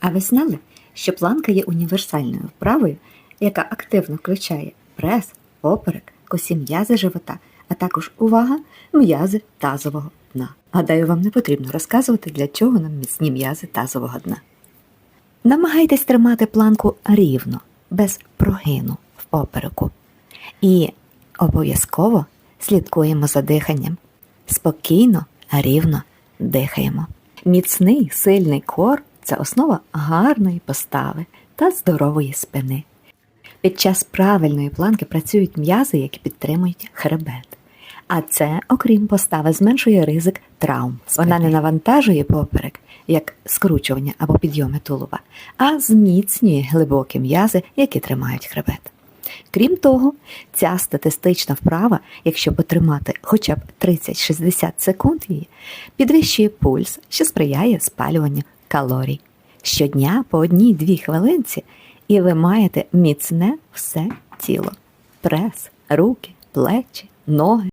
А ви знали, що планка є універсальною вправою, яка активно включає прес, поперек, косі м'язи живота, а також увага м'язи тазового дна. Гадаю, вам не потрібно розказувати, для чого нам міцні м'язи тазового дна. Намагайтесь тримати планку рівно, без прогину в попереку. І обов'язково слідкуємо за диханням. Спокійно, рівно дихаємо. Міцний, сильний кор це основа гарної постави та здорової спини. Під час правильної планки працюють м'язи, які підтримують хребет. А це, окрім постави, зменшує ризик травм. Вона не навантажує поперек, як скручування або підйоми тулуба, а зміцнює глибокі м'язи, які тримають хребет. Крім того, ця статистична вправа, якщо потримати хоча б 30-60 секунд її, підвищує пульс, що сприяє спалюванню калорій. Щодня по одній-дві хвилинці, і ви маєте міцне все тіло: прес, руки, плечі, ноги.